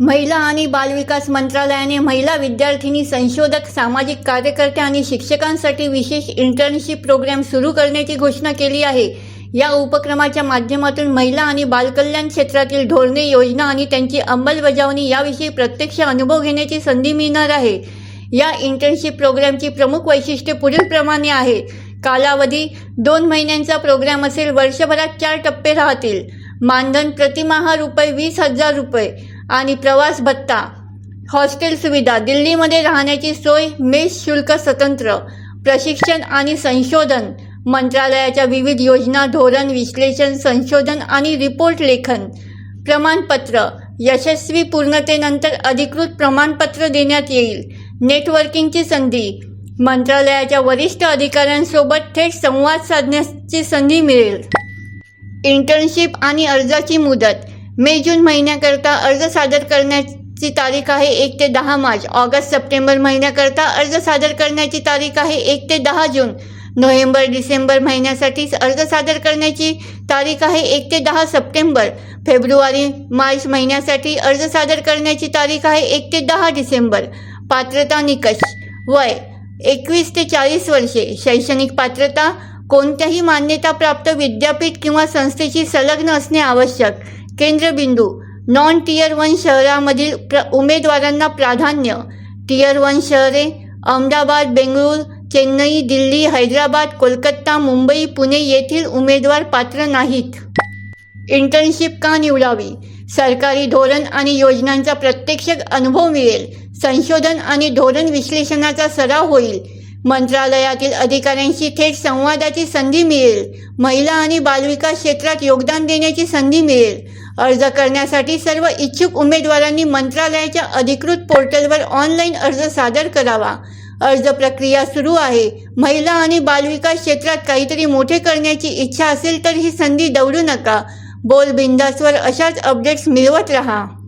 महिला आणि बालविकास मंत्रालयाने महिला विद्यार्थिनी संशोधक सामाजिक कार्यकर्त्या आणि शिक्षकांसाठी विशेष इंटर्नशिप प्रोग्राम सुरू करण्याची घोषणा केली आहे. या उपक्रमाच्या माध्यमातून महिला आणि बालकल्याण क्षेत्रातील धोरणे योजना आणि त्यांची अंमलबजावणी याविषयी प्रत्यक्ष अनुभव घेण्याची संधी मिळणार आहे. या इंटर्नशिप प्रोग्रामची प्रमुख वैशिष्ट्ये पुढीलप्रमाणे आहे. कालावधी दोन महिन्यांचा प्रोग्राम असेल वर्षभरात चार टप्पे राहतील. मानधन प्रतिमाहा रुपये वीस हजार रुपये. आणि प्रवास भत्ता हॉस्टेल सुविधा दिल्लीमध्ये राहण्याची सोय मेस शुल्क स्वतंत्र प्रशिक्षण आणि संशोधन मंत्रालयाच्या विविध योजना धोरण विश्लेषण संशोधन आणि रिपोर्ट लेखन प्रमाणपत्र यशस्वी पूर्णतेनंतर अधिकृत प्रमाणपत्र देण्यात येईल. नेटवर्किंगची संधी मंत्रालयाच्या वरिष्ठ अधिकाऱ्यांसोबत थेट संवाद साधण्याची संधी मिळेल. इंटर्नशिप आणि अर्जाची मुदत मे जून महिन्याकरता अर्ज सादर करण्याची तारीख आहे एक ते दहा मार्च. ऑगस्ट सप्टेंबर महिन्याकरता अर्ज सादर करण्याची तारीख आहे एक ते दहा जून. नोव्हेंबर डिसेंबर महिन्यासाठी अर्ज सादर करण्याची तारीख आहे एक ते दहा सप्टेंबर. फेब्रुवारी मार्च महिन्यासाठी अर्ज सादर करण्याची तारीख आहे एक ते दहा डिसेंबर. पात्रता निकष. वय. एकवीस ते चाळीस वर्षे. शैक्षणिक पात्रता. कोणत्याही मान्यताप्राप्त विद्यापीठ किंवा संस्थेशी संलग्न असणे आवश्यक. केंद्रबिंदू. नॉन टियर वन शहरामधील प्र उमेदवारांना प्राधान्य. टियर वन शहरे अहमदाबाद बेंगळूर चेन्नई दिल्ली हैदराबाद कोलकाता मुंबई पुणे येथील उमेदवार पात्र नाहीत. इंटर्नशिप का निवडावी? सरकारी धोरण आणि योजनांचा प्रत्यक्ष अनुभव मिळेल. संशोधन आणि धोरण विश्लेषणाचा सराव होईल. मंत्रालयातील अधिकाऱ्यांशी थेट संवादाची संधी मिळेल. महिला आणि बालविकास क्षेत्रात योगदान देण्याची संधी मिळेल. अर्ज करण्यासाठी सर्व इच्छुक उमेदवारांनी मंत्रालयाच्या अधिकृत पोर्टलवर ऑनलाईन अर्ज सादर करावा. अर्ज प्रक्रिया सुरू आहे. महिला आणि बालविकास क्षेत्रात काहीतरी मोठे करण्याची इच्छा असेल तर ही संधी दवडू नका. बोल बिंदासवर अशाच अपडेट्स मिळवत रहा.